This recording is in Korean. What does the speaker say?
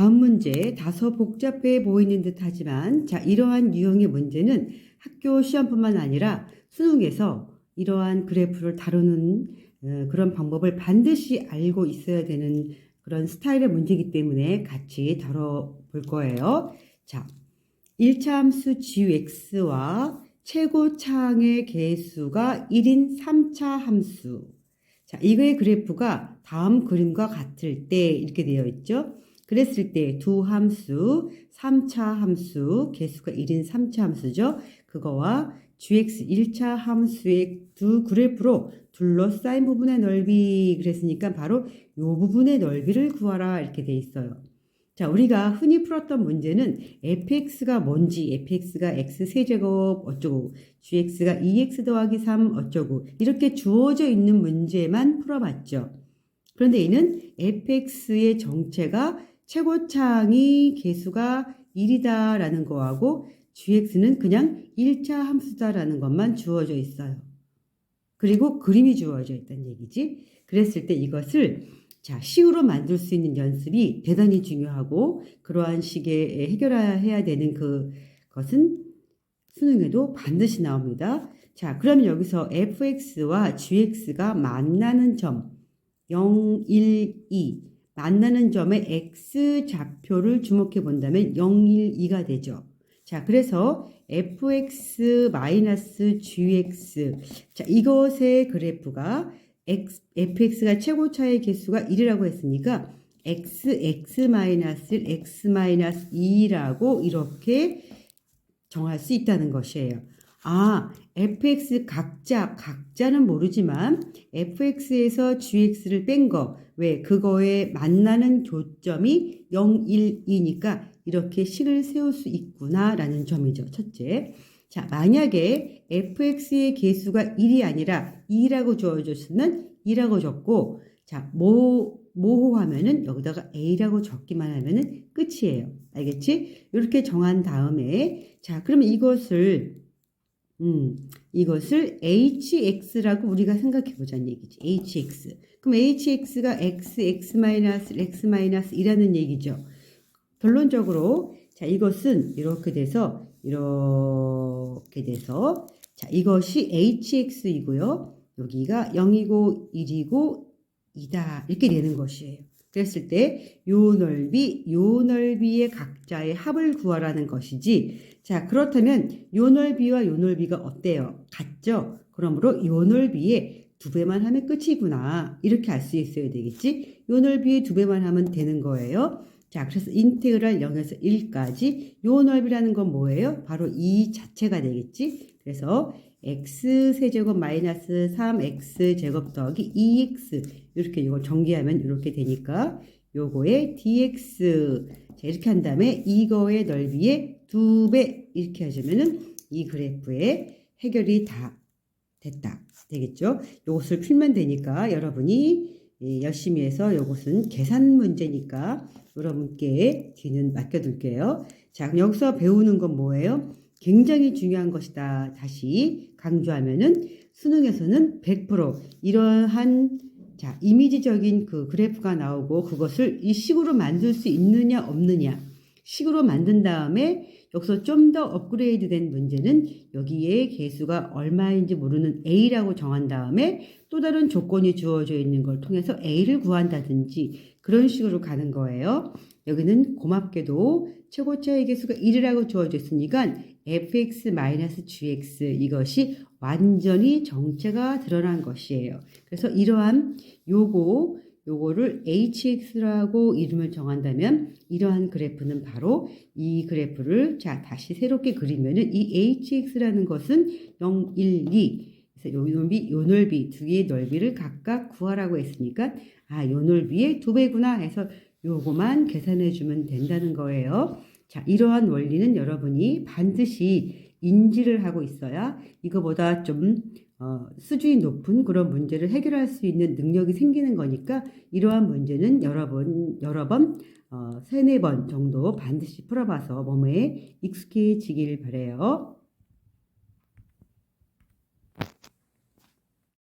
다음 문제 다소 복잡해 보이는 듯 하지만 자, 이러한 유형의 문제는 학교 시험뿐만 아니라 수능에서 이러한 그래프를 다루는 어, 그런 방법을 반드시 알고 있어야 되는 그런 스타일의 문제이기 때문에 같이 다뤄볼 거예요. 자, 1차 함수 gx와 최고차항의 개수가 1인 3차 함수. 자, 이거의 그래프가 다음 그림과 같을 때 이렇게 되어 있죠. 그랬을 때 두 함수, 3차 함수, 개수가 1인 3차 함수죠. 그거와 gx 1차 함수의 두 그래프로 둘러싸인 부분의 넓이 그랬으니까 바로 이 부분의 넓이를 구하라 이렇게 돼 있어요. 자, 우리가 흔히 풀었던 문제는 fx가 뭔지, fx가 x 세제곱 어쩌고, gx가 2x 더하기 3 어쩌고 이렇게 주어져 있는 문제만 풀어봤죠. 그런데 이는 fx의 정체가 최고차항이 개수가 1이다라는 거하고 gx는 그냥 1차 함수다라는 것만 주어져 있어요. 그리고 그림이 주어져 있다는 얘기지. 그랬을 때 이것을 자, 시으로 만들 수 있는 연습이 대단히 중요하고 그러한 식의 해결해야 되는 그 것은 수능에도 반드시 나옵니다. 자, 그러면 여기서 fx와 gx가 만나는 점 0, 1, 2 만나는 점의 x 좌표를 주목해 본다면 0, 1, 2가 되죠. 자, 그래서 fx-gx 자, 이것의 그래프가 x, fx가 최고차의 개수가 1이라고 했으니까 x, x-1, x-2라고 이렇게 정할 수 있다는 것이에요. 아, fx 각자, 각자는 모르지만 fx에서 gx를 뺀 거, 왜? 그거에 만나는 교점이 0, 1, 2니까 이렇게 식을 세울 수 있구나라는 점이죠. 첫째. 자, 만약에 fx의 개수가 1이 아니라 2라고 주어졌으면 2라고 적고, 자, 모, 모호하면은 여기다가 a라고 적기만 하면은 끝이에요. 알겠지? 이렇게 정한 다음에, 자, 그러면 이것을, 음, 이것을 hx라고 우리가 생각해 보자는 얘기지. hx. 그럼 hx가 x, x 마이너스, x 마이너스 이라는 얘기죠. 결론적으로, 자, 이것은 이렇게 돼서, 이렇게 돼서, 자, 이것이 hx이고요. 여기가 0이고 1이고 2다. 이렇게 되는 것이에요. 그랬을 때, 요 넓이, 요 넓이의 각자의 합을 구하라는 것이지. 자, 그렇다면, 요 넓이와 요 넓이가 어때요? 같죠? 그러므로 요 넓이에 두 배만 하면 끝이구나. 이렇게 알 수 있어야 되겠지? 요 넓이에 두 배만 하면 되는 거예요. 자, 그래서 인테그랄 0에서 1까지 요 넓이라는 건 뭐예요? 바로 이 자체가 되겠지? 그래서 x 세제곱 마이너스 3x 제곱 더하기 2x 이렇게 이걸 전개하면 이렇게 되니까 요거에 dx 자, 이렇게 한 다음에 이거의 넓이에 두배 이렇게 하시면은 이 그래프의 해결이 다 됐다 되겠죠? 요것을 풀면 되니까 여러분이 예, 열심히 해서 요것은 계산 문제니까 여러분께 뒤는 맡겨둘게요. 자, 여기서 배우는 건 뭐예요? 굉장히 중요한 것이다. 다시 강조하면은 수능에서는 100% 이러한 자, 이미지적인 그 그래프가 나오고 그것을 이 식으로 만들 수 있느냐 없느냐 식으로 만든 다음에 여기서 좀 더 업그레이드 된 문제는 여기에 개수가 얼마인지 모르는 A라고 정한 다음에 또 다른 조건이 주어져 있는 걸 통해서 A를 구한다든지 그런 식으로 가는 거예요. 여기는 고맙게도 최고차의 개수가 1이라고 주어져 있으니까 fx-gx 이것이 완전히 정체가 드러난 것이에요. 그래서 이러한 요거 요거를 hx라고 이름을 정한다면 이러한 그래프는 바로 이 그래프를 자 다시 새롭게 그리면은 이 hx라는 것은 0, 1, 2 그래서 요 넓이 요 넓이 두 개의 넓이를 각각 구하라고 했으니까 아요 넓이의 두 배구나 해서 요거만 계산해 주면 된다는 거예요. 자, 이러한 원리는 여러분이 반드시 인지를 하고 있어야 이거보다 좀 어, 수준이 높은 그런 문제를 해결할 수 있는 능력이 생기는 거니까 이러한 문제는 여러 번, 여러 번, 어, 세네 번 정도 반드시 풀어봐서 몸에 익숙해지길 바래요.